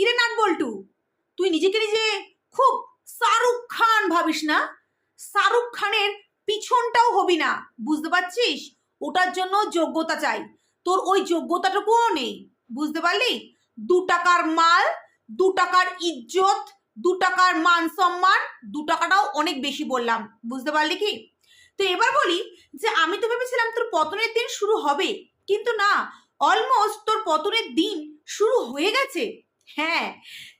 কিরে নাট বল্টু? তুই নিজেকে নিজে খুব শাহরুখ খান ভাবিস না? শাহরুখ খানের পিছনটাও হবি না, বুঝতে পারছিস? ওটার জন্য যোগ্যতা চাই। তোর ওই যোগ্যতাটুকুও নেই, বুঝতে পারলি? দু টাকার মাল, দু টাকার ইজ্জত, দু টাকার মান সম্মান, দু টাকাটাও অনেক বেশি বললাম, বুঝতে পারলি কি? তো এবার বলি যে আমি তো ভেবেছিলাম তোর পতনের দিন শুরু হবে, কিন্তু না অলমোস্ট তোর পতনের দিন শুরু হয়ে গেছে। হ্যাঁ।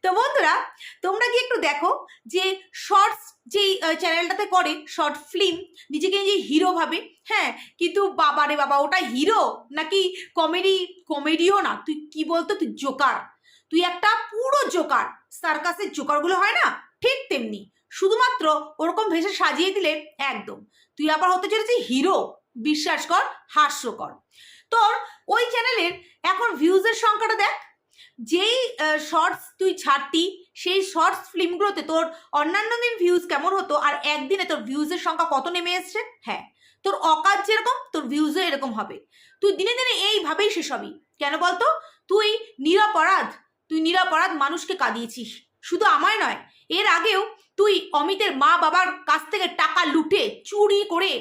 তো বন্ধুরা, তোমরা কি একটু দেখো যে শর্টস যেই চ্যানেলটাতে করে শর্ট ফিল্ম নিজেকে নিজে হিরো ভাবে হ্যাঁ? কিন্তু বাবা রে বাবা, ওটা হিরো নাকি কমেডি কমেডিও না? তুই কি বলতো? তুই জোকার তুই একটা পুরো জোকার সার্কাসের জোকারগুলো হয় না? ঠিক তেমনি। শুধুমাত্র ওরকম ভেসে সাজিয়ে দিলে একদম। তুই আবার হতে চলেছিস হিরো বিশ্বাস কর, হাস্যকর। তোর ওই চ্যানেলের এখন ভিউজের সংখ্যাটা দেখ। যেই শর্টস তুই ছাড়তি, সেই শর্টস ফিল্মগুলোতে তোর অন্যান্য দিন ভিউজ কেমন হতো আর একদিনে তোর ভিউজের সংখ্যা কত নেমে এসছে? হ্যাঁ তোর অকাজ যেরকম, তোর ভিউজও এরকম হবে। তুই দিনে দিনে এইভাবেই শেষ হবি। কেন বলতো? তুই নিরাপরাধ তুই নিরাপরাধ মানুষকে কাঁদিয়েছিস। শুধু আমায় নয়, এর আগেও তুই অমিতের মা বাবার কাছ থেকে টাকা লুটে, চুরি করে,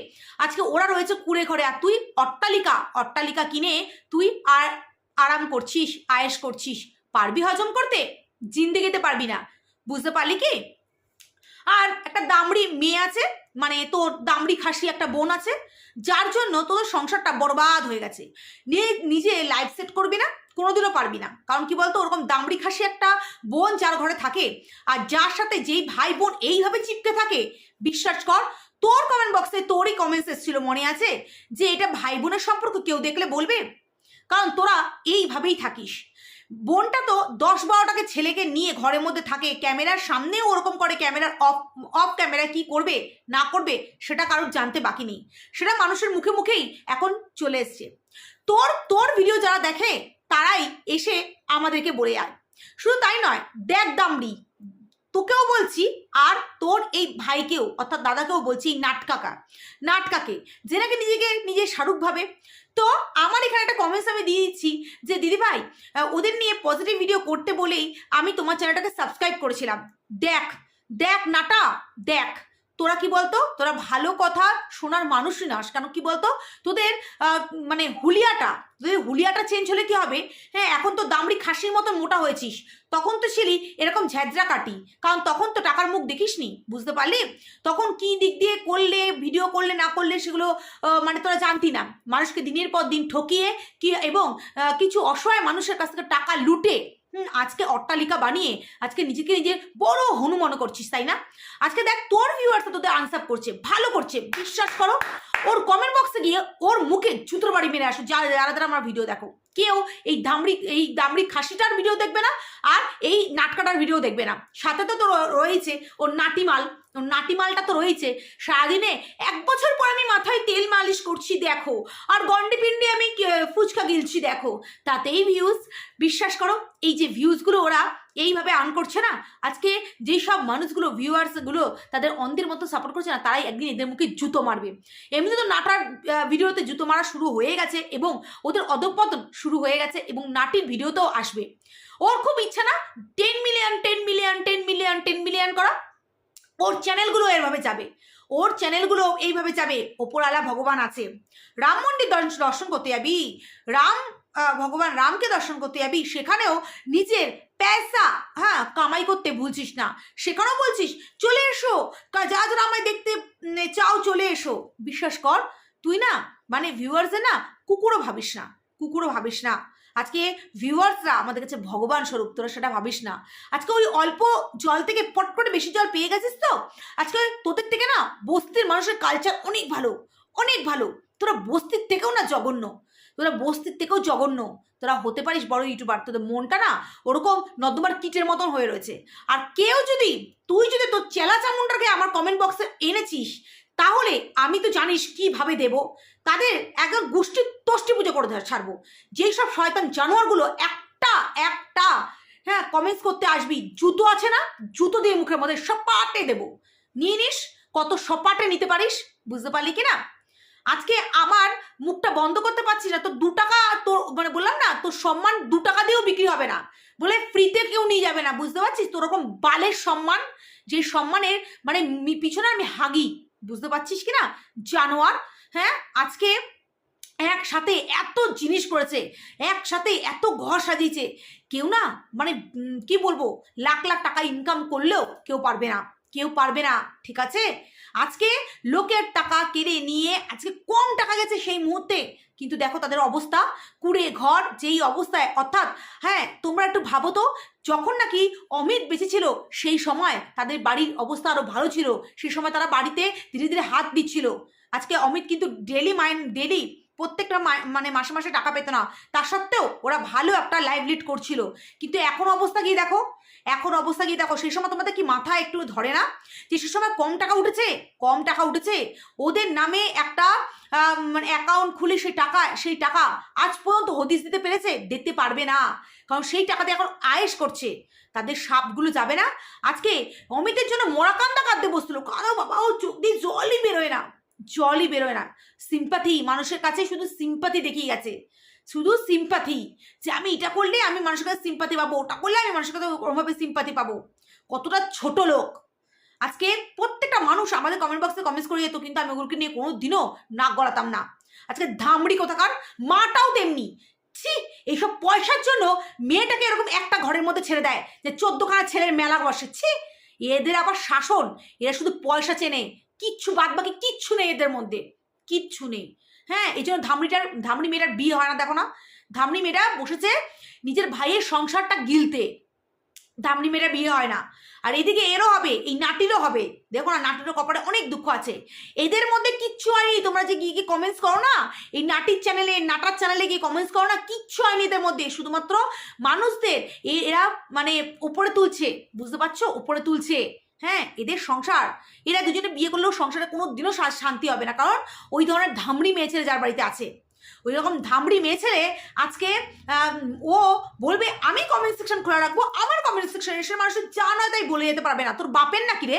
আজকে ওরা রয়েছে কুড়ে ঘরে আর তুই অট্টালিকা অট্টালিকা কিনে তুই আর আরাম করছিস, আয়েস করছিস, পারবি হজম করতে? জিন্দেগিতে পারবি না। বুঝতে পারলি কি? আর একটা দামড়ি মেয়ে আছে মানে তোর দামড়ি খাসি একটা বোন আছে, যার জন্য তোর সংসারটা বরবাদ হয়ে গেছে। নিজে লাইফ সেট করবি না, কোনোদিনও পারবি না। কারণ কি বলতো? ওরকম দামড়ি খাসি একটা বোন যার ঘরে থাকে, আর যার সাথে যেই ভাই বোন এইভাবে চিপকে থাকে, বিশ্বাস কর, তোর কমেন্ট বক্সে তোরই কমেন্টস এসেছিল, মনে আছে? যে এটা ভাই বোনের সম্পর্ক, কেউ দেখলে বলবে? কারণ তোরা এইভাবেই থাকিস। বোনটা তো দশ বারোটাকে ছেলেকে নিয়ে ঘরের মধ্যে থাকে। ক্যামেরার সামনেও ওরকম করে ক্যামেরার অফ অফ ক্যামেরা কি করবে, না করবে, সেটা কারোর জানতে বাকি নেই। সেটা মানুষের মুখে মুখেই এখন চলে এসছে। তোর তোর ভিডিও যারা দেখে, তারাই এসে আমাদেরকে বলে যায় শুধু তাই নয় দেখ দামড়ি তোকেও বলছি আর তোর এই ভাইকেও, অর্থাৎ দাদাকেও বলছি এই নাটকাকা, নাটকাকে, যে নাকি নিজেকে, নিজে শাহরুখ ভাবে তো আমার এখানে একটা কমেন্টস আমি দিয়ে দিচ্ছি যে দিদি ভাই ওদের নিয়ে পজিটিভ ভিডিও করতে বলেই আমি তোমার চ্যানেলটাকে সাবস্ক্রাইব করেছিলাম। দেখ দেখ নাটা, দেখ। তোরা কি বলতো? তোরা ভালো কথা শোনার মানুষই নাস কেন কি বলতো? তোদের মানে হুলিয়াটা, তোদের হুলিয়াটা চেঞ্জ হলে কি হবে? হ্যাঁ এখন তো দামড়ি খাসির মতন মোটা হয়েছিস। তখন তো ছিলি এরকম ঝ্যাঁঝরা কাটি। কারণ তখন তো টাকার মুখ দেখিসনি, বুঝতে পারলি? তখন কি দিক দিয়ে করলে ভিডিও করলে, না করলে সেগুলো মানে তোরা জানতি না। মানুষকে দিনের পর দিন ঠকিয়ে কি, এবং কিছু অসহায় মানুষের কাছ থেকে টাকা লুটে আজকে অট্টালিকা বানিয়ে আজকে নিজেকে নিজে বড় হনু মনে করছিস, তাই না? আজকে দেখ, তোর ভিউয়ার্স তোদের আনসার করছে, ভালো করছে, বিশ্বাস করো। ওর কমেন্ট বক্সে গিয়ে ওর মুখে জুতোর বাড়ি মেরে আসো, যারা যারা আমার ভিডিও দেখো। কেউ এই দামড়ি এই দামড়ি খাসিটার ভিডিও দেখবে না, আর এই নাটকাটার ভিডিও দেখবে না। সাথে তো তোর রয়েছে ওর নাটিমাল নাটিমালটা তো রয়েছে। সারাদিনে এক বছর পর আমি মাথায় তেল মালিশ করছি, দেখো। আর গন্ডি পিন্ডি আমি ফুচকা গিলছি, দেখো। তাতেই ভিউজ বিশ্বাস করো, এই যে ভিউজগুলো ওরা এইভাবে আর্ন করছে না, আজকে যেই সব মানুষগুলো ভিউয়ার্সগুলো তাদের অন্ধের মতো সাপোর্ট করছে না, তারাই একদিন এদের মুখে জুতো মারবে। এমনি তো নাটার ভিডিওতে জুতো মারা শুরু হয়ে গেছে এবং ওদের অধপতন শুরু হয়ে গেছে এবং নাটির ভিডিওতেও আসবে। ওর খুব ইচ্ছা না ten million ten million ten million ten million করা। ওর চ্যানেলগুলো এভাবে যাবে। ওর চ্যানেলগুলো এইভাবে যাবে। ওপরওয়ালা ভগবান আছে। রাম মন্দির দর্শ- দর্শন করতে যাবি। রাম ভগবান রামকে দর্শন করতে যাবি। সেখানেও নিজের পয়সা হ্যাঁ কামাই করতে ভুলছিস না। সেখানেও বলছিস, চলে এসো। যা যারা আমায় দেখতে চাও, চলে এসো। বিশ্বাস কর, তুই না মানে ভিউয়ার্সে না, কুকুরও ভাবিস না। কুকুরও ভাবিস না। আজকে ভিউয়ার্সরা আমাদের কাছে ভগবান স্বরূপ, তোরা সেটা ভাবিস না। আজকে ওই অল্প জল থেকে পট করে বেশি জল পেয়ে গেছিস তো? আজকে তোদের থেকে না বস্তির মানুষের কালচার অনেক ভালো অনেক ভালো। তোরা বস্তির থেকেও না জঘন্য, তোরা বস্তির থেকেও জঘন্য। তোরা হতে পারিস বড় ইউটিউবার তোদের মনটা না ওরকম নর্দমার কিটের মতন হয়ে রয়েছে। আর কেউ যদি, তুই যদি তোর চেলা চামুন্ডাকে আমার কমেন্ট বক্সে এনেছিস তাহলে আমি তো জানিস কীভাবে দেব? তাদের একদম গোষ্ঠী তষ্টি পুজো করে ছাড়বো। যেই সব শয়তান জানোয়ারগুলো একটা একটা হ্যাঁ কমেন্টস করতে আসবি, জুতো আছে না? জুতো দিয়ে মুখের মধ্যে সপাটে দেবো। নিয়ে নিস, কত সপাটে নিতে পারিস, বুঝতে পারলি কি না আজকে আমার মুখটা বন্ধ করতে পারছি না, তো দু টাকা তোর মানে বললাম না, তোর সম্মান দু টাকা দিয়েও বিক্রি হবে না। বলে ফ্রিতে কেউ নিয়ে যাবে না, বুঝতে পারছিস? তোর ওরকম বালের সম্মান যে সম্মানের মানে পিছনে আমি হাগি। বুঝতে পারছিস কি না জানোয়ার হ্যাঁ? আজকে একসাথে এত জিনিস করেছে, একসাথে এত ঘর সাজিয়েছে। কেউ না মানে কি বলব? লাখ লাখ টাকা ইনকাম করলেও কেউ পারবে না, কেউ পারবে না, ঠিক আছে? আজকে লোকের টাকা কেড়ে নিয়ে, আজকে কম টাকা গেছে সেই মুহূর্তে কিন্তু দেখো তাদের অবস্থা, কুড়ে ঘর যেই অবস্থায়, অর্থাৎ হ্যাঁ তোমরা একটু ভাবো তো, যখন নাকি অমিত বেঁচে ছিল, সেই সময় তাদের বাড়ির অবস্থা আরও ভালো ছিল। সেই সময় তারা বাড়িতে ধীরে ধীরে হাত দিচ্ছিল। আজকে অমিত কিন্তু ডেলি মাইন্ড ডেলি প্রত্যেকটা মানে মাসে মাসে টাকা পেত না। তা সত্ত্বেও ওরা ভালো একটা লাইভ লিড করছিল। কিন্তু এখন অবস্থা গিয়ে দেখো? এখন অবস্থা গিয়ে দেখো? সেই সময় তোমাদের কি মাথা একটু ধরে না? যে সে সময় কম টাকা উঠেছে, কম টাকা উঠেছে, ওদের নামে একটা মানে অ্যাকাউন্ট খুলে সেই টাকা সেই টাকা আজ পর্যন্ত হদিস দিতে পেরেছে, দিতে পারবে না। কারণ সেই টাকাতে এখন আয়েস করছে। তাদের সাপগুলো যাবে না। আজকে অমিতের জন্য মোরাকান্দা কাঁদতে বসছিল কারও বাবা ও চোখ দিয়ে জলই বেরোয় না। জলই বেরোয় না। সিম্পাথি মানুষের কাছে শুধু সিম্পাথি দেখিয়ে গেছে। শুধু সিম্পাথি যে আমি এটা করলে আমি মানুষের কাছে সিম্পাথি পাবো, ওটা করলে আমি মানুষের কাছে ওরমভাবে সিম্পাথি পাবো। কতটা ছোট লোক। আজকে প্রত্যেকটা মানুষ আমাদের কমেন্ট বক্সে কমেন্টস করে যেত, কিন্তু আমি ওগুলোকে নিয়ে কোনো দিনও নাক গলাতাম না। আজকে ধামড়ি কোথাকার, মাটাও তেমনি। ছি, এইসব পয়সার জন্য মেয়েটাকে এরকম একটা ঘরের মধ্যে ছেড়ে দেয়, যে চোদ্দখানা ছেলের মেলা বসে। ছি, এদের আবার শাসন, এরা শুধু পয়সা চেনে। কিচ্ছু বাদ বাকি কিচ্ছু নেই এদের মধ্যে। কিচ্ছু নেই। হ্যাঁ এই জন্য ধামড়িটার ধামড়ি মেয়েটার বিয়ে হয় না, দেখো না। ধামড়ি মেয়েটা বসেছে নিজের ভাইয়ের সংসারটা গিলতে। ধামড়ি মেয়েটা বিয়ে হয় না। আর এদিকে এরও হবে, এই নাটিরও হবে। দেখো না নাটিরও কপালে অনেক দুঃখ আছে। এদের মধ্যে কিচ্ছু হয়নি। তোমরা যে গিয়ে গিয়ে কমেন্টস করো না, এই নাটির চ্যানেলে নাটার চ্যানেলে গিয়ে কমেন্টস করো না, কিচ্ছু হয়নি এদের মধ্যে। শুধুমাত্র মানুষদের এরা মানে উপরে তুলছে। বুঝতে পারছ? উপরে তুলছে। হ্যাঁ এদের সংসার। এরা দুজনে বিয়ে করলেও সংসারে কোনো দিনও শান্তি হবে না। কারণ ওই ধরনের ধামড়ি মেয়ে ছেলে যার বাড়িতে আছে। ওই রকম ধামড়ি মেয়ে ছেলে আজকে ও বলবে, আমি কমেন্ট সেকশন খোলা রাখব। আমার কমেন্ট সেকশন এসে মানুষের যা নয় তাই বলে যেতে পারবে না। তোর বাপের নাকি রে?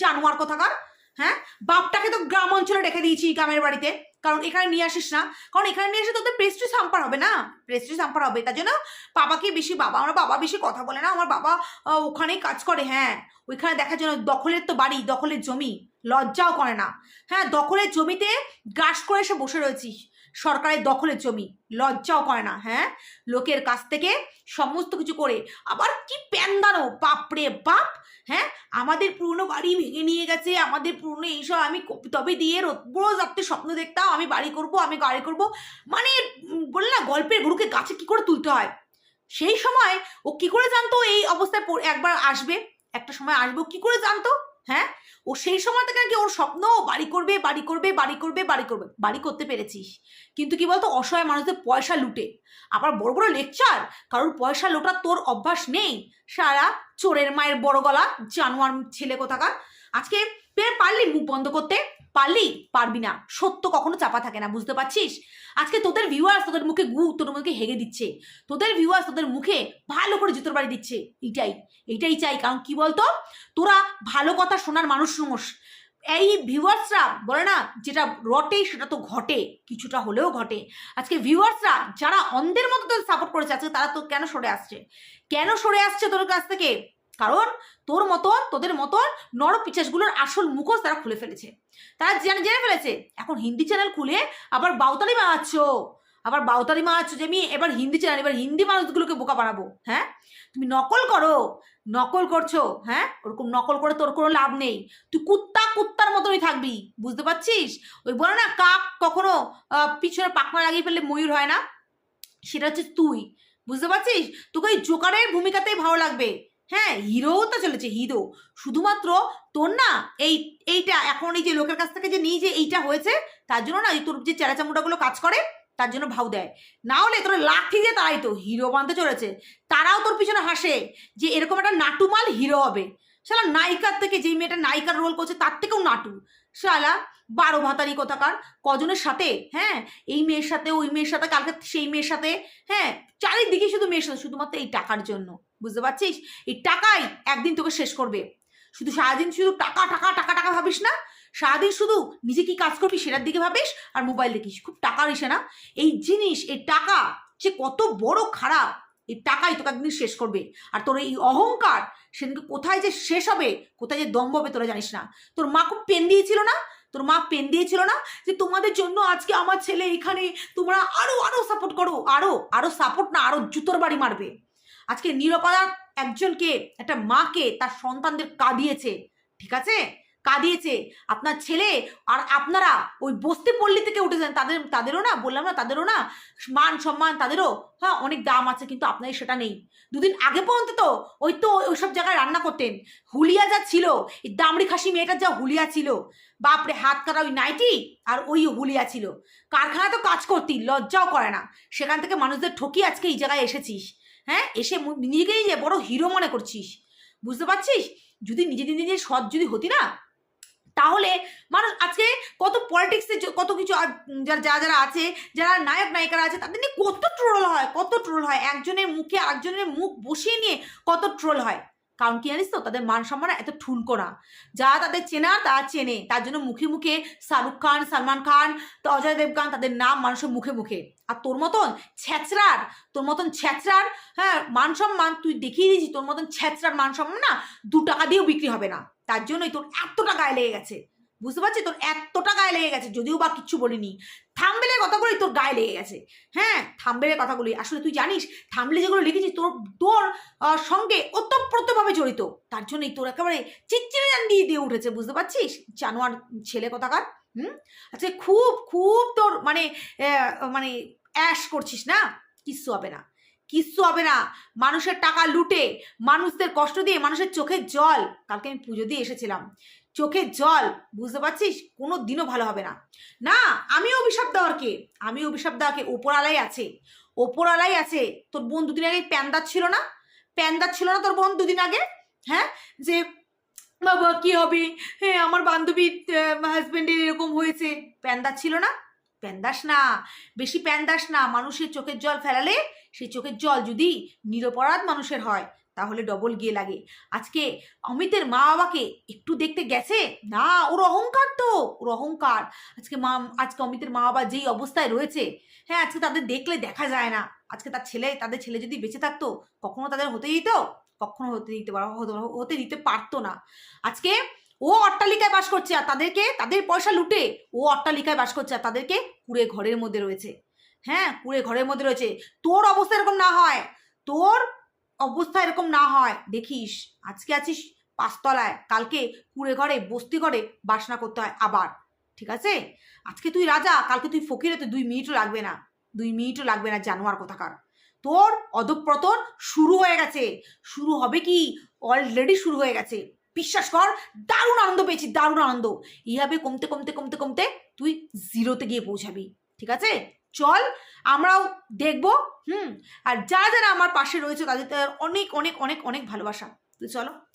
জানোয়ার কোথাকার হ্যাঁ? বাপটাকে তো গ্রাম অঞ্চলে রেখে দিয়েছি গ্রামের বাড়িতে। কারণ এখানে নিয়ে আসিস না। কারণ এখানে নিয়ে এসে তোদের প্রেস্টিজ সাম্পার হবে না। প্রেস্টিজ সাম্পার হবে, তার জন্য বাবাকে বেশি, বাবা, আমার বাবা বেশি কথা বলে না। আমার বাবা ওখানেই কাজ করে হ্যাঁ। ওইখানে দেখার জন্য দখলের তো বাড়ি, দখলের জমি। লজ্জাও করে না। হ্যাঁ দখলের জমিতে গাছ করে এসে বসে রয়েছিস। সরকারের দখলের জমি। লজ্জাও করে না হ্যাঁ। লোকের কাছ থেকে সমস্ত কিছু করে। আবার কি প্যান্দানো, বাপরে বাপ! হ্যাঁ? আমাদের পুরনো বাড়ি ভেঙে নিয়ে গেছে, আমাদের পুরনো এইসব আমি তবে দিয়ে রোজ আপনি স্বপ্ন দেখতাম, আমি বাড়ি করব, আমি গাড়ি করব। মানে বলে না, গল্পের গরুকে গাছে কি করে তুলতে হয়? সেই সময় ও কি করে জানতো এই অবস্থায় একবার আসবে, একটা সময় আসব কি করে জানতো? হ্যাঁ? ও সেই সময় থেকে নাকি ওর স্বপ্ন, বাড়ি করবে বাড়ি করবে বাড়ি করবে বাড়ি করবে, বাড়ি করতে পেরেছিস। কিন্তু কি বলতো, অসহায় মানুষদের পয়সা লুটে। আবার বড় বড় লেকচার কারোর পয়সা লোটার তোর অভ্যাস নেই। সারা চোরের মায়ের বড় গলা, জানোয়ার ছেলে কোথাকার। আজকে পেরে পারলি মুখ বন্ধ করতে। পারলি? পারবি না। সত্য কখনো চাপা থাকে না, বুঝতে পারছিস? আজকে তোদের ভিউয়ার্স তোদের মুখে গু তোর মুখে হেগে দিচ্ছে। তোদের ভিউয়ার্স তোদের মুখে ভালো করে জুতোর বাড়ি দিচ্ছে। এইটাই এইটাই চাই। কারণ কি বলতো? তোরা ভালো কথা শোনার মানুষ নমস এই ভিউয়ার্সরা বলে না, যেটা রটে সেটা তো ঘটে, কিছুটা হলেও ঘটে। আজকে ভিউয়ার্সরা যারা অন্ধের মতো তোদের সাপোর্ট করেছে, আজকে তারা তো কেন সরে আসছে? কেন সরে আসছে তোর কাছ থেকে? কারণ তোর মতন, তোদের মতন নর পিচাসগুলোর আসল মুখোশ তারা খুলে ফেলেছে। তারা জেনে জেনে ফেলেছে, এখন হিন্দি চ্যানেল খুলে আবার বাউতালি মারাচ্ছ। আবার বাউতালি মারাচ্ছ যে আমি এবার হিন্দি চ্যানেল এবার হিন্দি মানুষগুলোকে বোকা বানাবো হ্যাঁ? তুমি নকল করো, নকল করছ হ্যাঁ? ওরকম নকল করে তোর কোনো লাভ নেই। তুই কুত্তা কুত্তার মতনই থাকবি, বুঝতে পারছিস? ওই বলে না, কাক কখনো পিছনে পাখনা লাগিয়ে ফেললে ময়ূর হয় না? সেটা হচ্ছে তুই, বুঝতে পারছিস? তোকে ওই জোকারের ভূমিকাতেই ভালো লাগবে। হ্যাঁ হিরোও তো চলেছে হিরো শুধুমাত্র তোর না, এই, এইটা, এখন এই যে লোকের কাছ থেকে যে নিয়ে যে এইটা হয়েছে, তার জন্য না এই তোর যে চেরা চামড়াগুলো কাজ করে, তার জন্য ভাও দেয়। না হলে তোর লাঠি দিয়ে তারাই তো হিরো বানতে চলেছে। তারাও তোর পিছনে হাসে যে এরকম একটা নাটুমাল হিরো হবে। শালা নায়িকার থেকে যেই মেয়েটা নায়িকার রোল করছে, তার থেকেও নাটু। শালা, বারো ভাতারি কোথাকার, কজনের সাথে হ্যাঁ এই মেয়ের সাথে, ওই মেয়ের সাথে, কালকে সেই মেয়ের সাথে হ্যাঁ চারিদিকে শুধু মেয়ের সাথে, শুধুমাত্র এই টাকার জন্য। বুঝতে পারছিস? এই টাকাই একদিন তোকে শেষ করবে। শুধু সারাদিন শুধু টাকা টাকা টাকা টাকা ভাবিস না? সারাদিন শুধু নিজে কি কাজ করবি সেটার দিকে ভাবিস আর মোবাইল দেখিস। খুব টাকা এসে না? এই জিনিস, এই টাকা যে কত বড় খারাপ। এই টাকাই তোকে একদিন শেষ করবে। আর তোর এই অহংকার সেদিনকে কোথায় যে শেষ হবে, কোথায় যে দম হবে তোরা জানিস না। তোর মা খুব পেন দিয়েছিল না? তোর মা পেন দিয়েছিল না যে তোমাদের জন্য আজকে আমার ছেলে এখানে তোমরা আরও আরও সাপোর্ট করো। আরও আরও সাপোর্ট না, আরও জুতোর বাড়ি মারবে। আজকে নিরপরাধ একজনকে, একটা মাকে তার সন্তানদের কাঁদিয়েছে, ঠিক আছে? কাঁদিয়েছে। আপনার ছেলে আর আপনারা ওই বস্তি পল্লী থেকে উঠেছেন, তাদের, তাদেরও না, বললাম না, তাদেরও না, মান সম্মান তাদেরও হ্যাঁ অনেক দাম আছে, কিন্তু আপনাদের সেটা নেই। দুদিন আগে পর্যন্ত তো ওই তো ওইসব জায়গায় রান্না করতেন। হুলিয়া যা ছিল, এই দামড়ি খাসি মেয়েটার যা হুলিয়া ছিল, বাপরে হাত কাটা ওই নাইটি আর ওই হুলিয়া ছিল। কারখানা তো কাজ করতি, লজ্জাও করে না। সেখান থেকে মানুষদের ঠকি আজকে এই জায়গায় এসেছিস। হ্যাঁ? এসে নিজেকে নিজে বড় হিরো মনে করছিস। বুঝতে পারছিস? যদি নিজে নিজে সৎ যদি হতি না, তাহলে মানুষ আজকে কত পলিটিক্সে কত কিছু যারা যারা যারা আছে, যারা নায়ক নায়িকারা আছে, তাদের নিয়ে কত ট্রোল হয়, কত ট্রোল হয়। একজনের মুখে আরেকজনের মুখ বসিয়ে নিয়ে কত ট্রোল হয়। কারণ কি জানিস তো? তাদের মান সম্মান এত ঠুনকো না যা তাদের চেনা, তা চেনে। তার জন্য মুখে মুখে শাহরুখ খান, সালমান খান অজয় দেবগান তাদের নাম মানুষের মুখে মুখে। আর তোর মতন ছ্যাচরার তোর মতন ছ্যাচরার হ্যাঁ মান সম্মান তুই দেখিয়ে দিয়েছি, তোর মতন ছ্যাচরার মান সম্মান না দু টাকা দিয়েও বিক্রি হবে না। তার জন্যই তোর এত গায়ে লেগে গেছে। বুঝতে পারছি তোর এতটা গায়ে লেগে গেছে, যদিও বা কিচ্ছু বলিনি। থাম্বেলের কথাগুলোই তোর গায়ে লেগে গেছে। হ্যাঁ থাম্বেলের কথাগুলি আসলে তুই জানিস, থাম্বেলে যেগুলো লিখেছিস, তোর তোর সঙ্গে ওতপ্রোতভাবে জড়িত। তার জন্যই তোর একেবারে চিচ্চিরে জান দিয়ে দিয়ে উঠেছে, বুঝতে পারছিস? জানোয়ার ছেলে কথাকার? হুম? আচ্ছা খুব খুব তোর মানে মানে অ্যাশ করছিস না? কিচ্ছু হবে না। কিচ্ছু হবে না। মানুষের টাকা লুটে, মানুষদের কষ্ট দিয়ে, মানুষের চোখের জল। কালকে আমি পুজো দিয়ে এসেছিলাম। চোখের জল, বুঝতে পারছিস? কোনো দিনও ভালো হবে না। না আমি অভিশাপ দেওয়ার কে আমি অভিশাপ দেওয়ার কে ওপরালাই আছে। ওপরালাই আছে। তোর বোন দুদিন আগে প্যান্দার ছিল না? প্যান্দার ছিল না তোর বোন দুদিন আগে? হ্যাঁ? যে, বাবা, কি হবে? হ্যাঁ আমার বান্ধবীর হাজবেন্ডের এরকম হয়েছে। প্যান্দার ছিল না? প্যান্দাস না। বেশি প্যান্দাস না। মানুষের চোখের জল ফেলালে সেই চোখের জল যদি নিরপরাধ মানুষের হয় তাহলে ডবল গিয়ে লাগে। আজকে অমিতের মা বাবাকে একটু দেখতে গেছে? না, ওর অহংকার তো, ওর অহংকার। আজকে মা, আজকে অমিতের মা বাবা যেই অবস্থায় রয়েছে হ্যাঁ আজকে তাদের দেখলে দেখা যায় না। আজকে তার ছেলে, তাদের ছেলে যদি বেঁচে থাকতো, কখনো তাদের হতে দিত? কখনো হতে দিতে পার হতে- দিতে পারতো না। আজকে ও অট্টালিকায় বাস করছে আর তাদেরকে, তাদের পয়সা লুটে ও অট্টালিকায় বাস করছে আর তাদেরকে কুড়ে ঘরের মধ্যে রয়েছে। হ্যাঁ কুড়ে ঘরের মধ্যে রয়েছে। তোর অবস্থা এরকম না হয়। তোর অবস্থা এরকম না হয়। দেখিস, আজকে আছিস পাঁচতলায়, কালকে কুড়ে ঘরে বস্তি ঘরে বাসনা করতে হয় আবার, ঠিক আছে? আজকে তুই রাজা, কালকে তুই ফকির হতে দুই মিনিটও লাগবে না। দুই মিনিটও লাগবে না জানোয়ার কোথাকার। তোর অধঃপ্রতন শুরু হয়ে গেছে। শুরু হবে কি? অলরেডি শুরু হয়ে গেছে। বিশ্বাস কর, দারুণ আনন্দ পেয়েছি, দারুণ আনন্দ। এইভাবে কমতে কমতে কমতে কমতে তুই জিরোতে গিয়ে পৌঁছাবি, ঠিক আছে? চল, আমরাও দেখব, হুম? আর যারা যারা আমার পাশে রয়েছে, তাদের অনেক অনেক অনেক অনেক ভালোবাসা। তো চলো।